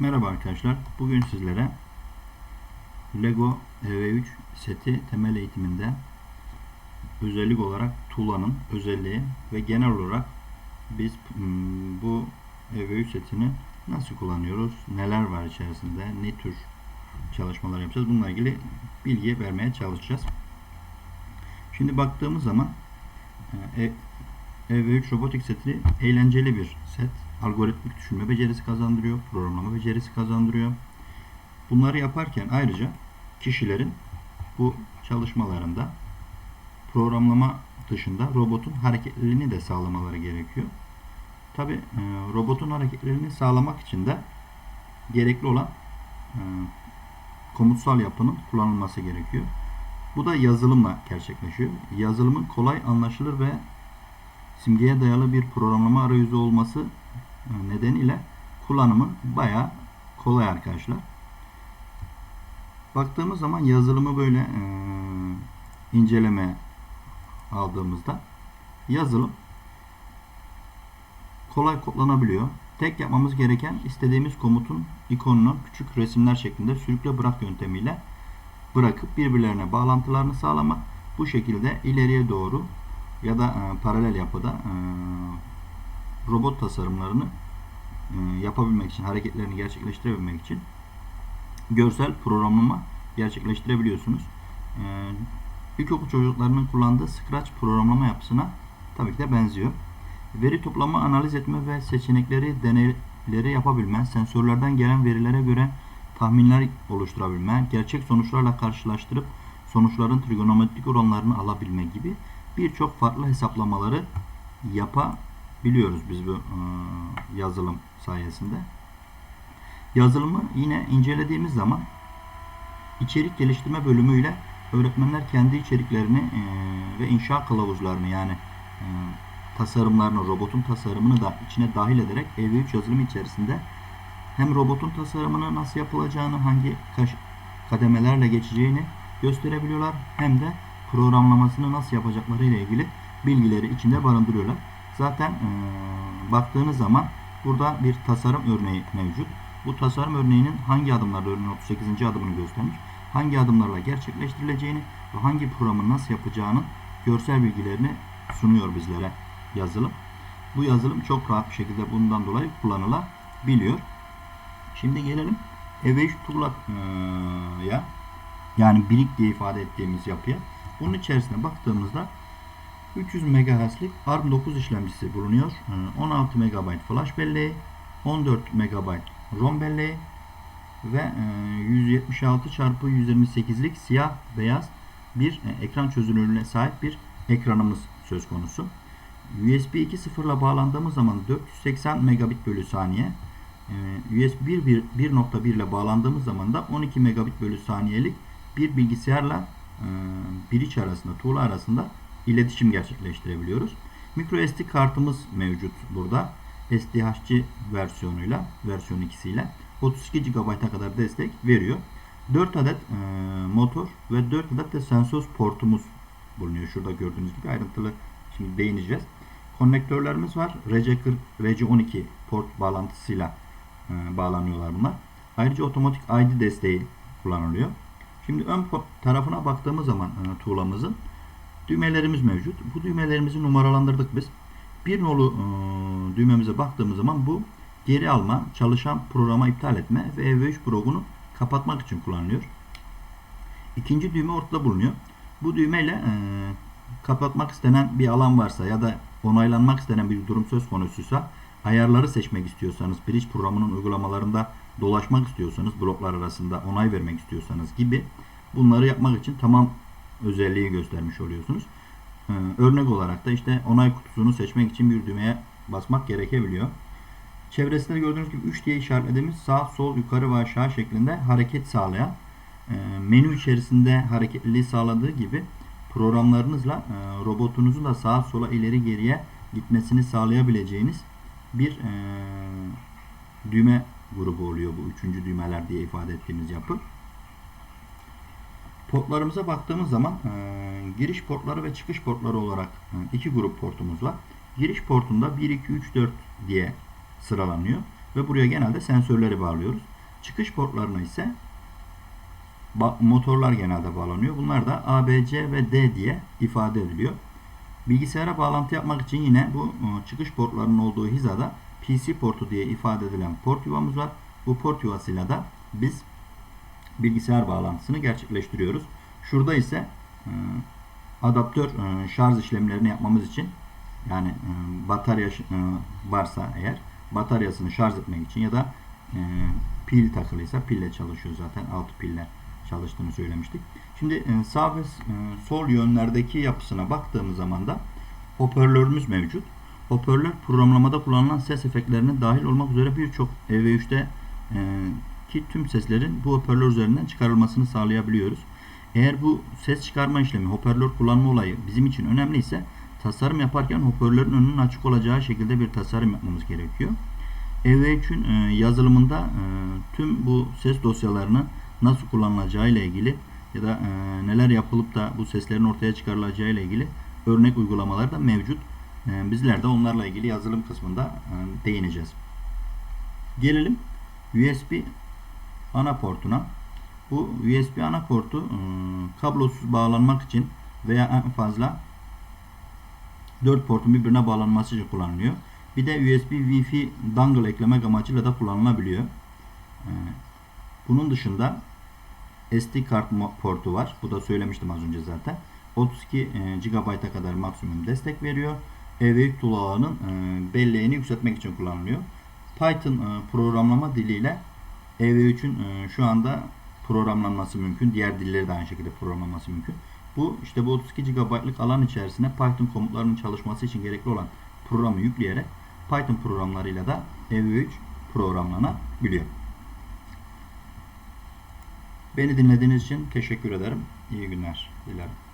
Merhaba arkadaşlar. Bugün sizlere Lego EV3 seti temel eğitiminde özellik olarak tuğlanın özelliği ve genel olarak biz mm, bu EV3 setini nasıl kullanıyoruz, neler var içerisinde, ne tür çalışmalar yapacağız bununla ilgili bilgi vermeye çalışacağız. Şimdi baktığımız zaman e, EV3 robotik seti eğlenceli bir set. Algoritmik düşünme becerisi kazandırıyor, programlama becerisi kazandırıyor. Bunları yaparken ayrıca kişilerin bu çalışmalarında programlama dışında robotun hareketliliğini de sağlamaları gerekiyor. Tabi e, robotun hareketliliğini sağlamak için de gerekli olan e, komutsal yapının kullanılması gerekiyor. Bu da yazılımla gerçekleşiyor. Yazılımın kolay anlaşılır ve simgeye dayalı bir programlama arayüzü olması nedeniyle kullanımı bayağı kolay arkadaşlar. Baktığımız zaman yazılımı böyle e, inceleme aldığımızda yazılım kolay kodlanabiliyor. Tek yapmamız gereken istediğimiz komutun ikonunu küçük resimler şeklinde sürükle bırak yöntemiyle bırakıp birbirlerine bağlantılarını sağlamak. Bu şekilde ileriye doğru ya da e, paralel yapıda e, robot tasarımlarını e, yapabilmek için, hareketlerini gerçekleştirebilmek için görsel programlama gerçekleştirebiliyorsunuz. E, ilkokul çocuklarının kullandığı Scratch programlama yapısına tabii ki de benziyor. Veri toplama, analiz etme ve seçenekleri, deneyleri yapabilme, sensörlerden gelen verilere göre tahminler oluşturabilme, gerçek sonuçlarla karşılaştırıp sonuçların trigonometrik oranlarını alabilme gibi birçok farklı hesaplamaları yapabiliyoruz biz bu e, yazılım sayesinde. Yazılımı yine incelediğimiz zaman içerik geliştirme bölümüyle öğretmenler kendi içeriklerini e, ve inşa kılavuzlarını yani e, tasarımlarını, robotun tasarımını da içine dahil ederek EV3 yazılımı içerisinde hem robotun tasarımını nasıl yapılacağını, hangi kademelerle geçeceğini gösterebiliyorlar hem de programlamasını nasıl yapacakları ile ilgili bilgileri içinde barındırıyorlar. Zaten e, baktığınız zaman burada bir tasarım örneği mevcut. Bu tasarım örneğinin hangi adımlarla örneğin 38. adımını göstermiş. Hangi adımlarla gerçekleştirileceğini ve hangi programı nasıl yapacağının görsel bilgilerini sunuyor bizlere yazılım. Bu yazılım çok rahat bir şekilde bundan dolayı kullanılabiliyor. Şimdi gelelim Eveş Tuğla'ya yani birik diye ifade ettiğimiz yapıya. Bunun içerisine baktığımızda 300 MHz'lik ARM9 işlemcisi bulunuyor. 16 MB flash belleği, 14 MB ROM belleği ve 176 x 128'lik siyah beyaz bir e, ekran çözünürlüğüne sahip bir ekranımız söz konusu. USB 2.0 ile bağlandığımız zaman 480 megabit bölü saniye. USB 1.1 ile bağlandığımız zaman da 12 megabit bölü saniyelik bir bilgisayarla iç arasında, tuğla arasında iletişim gerçekleştirebiliyoruz. Micro SD kartımız mevcut burada. SDHC versiyonuyla, versiyon ikisiyle 32 GB'a kadar destek veriyor. 4 adet e, motor ve 4 adet de sensör portumuz bulunuyor. Şurada gördüğünüz gibi ayrıntılı şimdi değineceğiz. Konnektörlerimiz var. RC40, RC12 port bağlantısıyla e, bağlanıyorlar bunlar. Ayrıca otomatik ID desteği kullanılıyor. Şimdi ön tarafına baktığımız zaman e, tuğlamızın düğmelerimiz mevcut. Bu düğmelerimizi numaralandırdık biz. Bir nolu e, düğmemize baktığımız zaman bu geri alma, çalışan programa iptal etme ve EV3 programını kapatmak için kullanılıyor. İkinci düğme ortada bulunuyor. Bu düğmeyle e, kapatmak istenen bir alan varsa ya da onaylanmak istenen bir durum söz konusuysa ayarları seçmek istiyorsanız, Bridge programının uygulamalarında dolaşmak istiyorsanız, bloklar arasında onay vermek istiyorsanız gibi bunları yapmak için tamam özelliği göstermiş oluyorsunuz. Ee, örnek olarak da işte onay kutusunu seçmek için bir düğmeye basmak gerekebiliyor. Çevresinde gördüğünüz gibi 3 diye işaretlediğimiz sağ, sol, yukarı ve aşağı şeklinde hareket sağlayan e, menü içerisinde hareketliliği sağladığı gibi programlarınızla e, robotunuzun da sağa sola ileri geriye gitmesini sağlayabileceğiniz bir e, düğme grubu oluyor bu üçüncü düğmeler diye ifade ettiğimiz yapı. Portlarımıza baktığımız zaman e, giriş portları ve çıkış portları olarak e, iki grup portumuz var. Giriş portunda 1, 2, 3, 4 diye sıralanıyor. ve buraya genelde sensörleri bağlıyoruz. Çıkış portlarına ise motorlar genelde bağlanıyor. Bunlar da A, B, C ve D diye ifade ediliyor. Bilgisayara bağlantı yapmak için yine bu e, çıkış portlarının olduğu hizada PC portu diye ifade edilen port yuvamız var. Bu port yuvasıyla da biz bilgisayar bağlantısını gerçekleştiriyoruz. Şurada ise e, adaptör e, şarj işlemlerini yapmamız için yani e, batarya varsa eğer bataryasını şarj etmek için ya da pil takılıysa pille çalışıyor zaten altı pille çalıştığını söylemiştik. Şimdi sağ ve sol yönlerdeki yapısına baktığımız zaman da hoparlörümüz mevcut. Hoparlör programlamada kullanılan ses efektlerine dahil olmak üzere birçok EV3'te e, ki tüm seslerin bu hoparlör üzerinden çıkarılmasını sağlayabiliyoruz. Eğer bu ses çıkarma işlemi, hoparlör kullanma olayı bizim için önemliyse tasarım yaparken hoparlörün önünün açık olacağı şekilde bir tasarım yapmamız gerekiyor. EV3'ün e, yazılımında e, tüm bu ses dosyalarını nasıl kullanılacağı ile ilgili ya da e, neler yapılıp da bu seslerin ortaya çıkarılacağı ile ilgili örnek uygulamalar da mevcut. Bizler de onlarla ilgili yazılım kısmında değineceğiz. Gelelim USB ana portuna. Bu USB ana portu e, kablosuz bağlanmak için veya en fazla 4 portun birbirine bağlanması için kullanılıyor. Bir de USB Wi-Fi dongle eklemek amacıyla da kullanılabiliyor. E, bunun dışında SD kart portu var. Bu da söylemiştim az önce zaten. 32 e, GB'a kadar maksimum destek veriyor. EV3 tool e, belleğini yükseltmek için kullanılıyor. Python programlama diliyle EV3'ün e, şu anda programlanması mümkün. Diğer dilleri de aynı şekilde programlanması mümkün. Bu işte bu 32 GB'lık alan içerisine Python komutlarının çalışması için gerekli olan programı yükleyerek Python programlarıyla da EV3 programlanabiliyor. Beni dinlediğiniz için teşekkür ederim. İyi günler dilerim.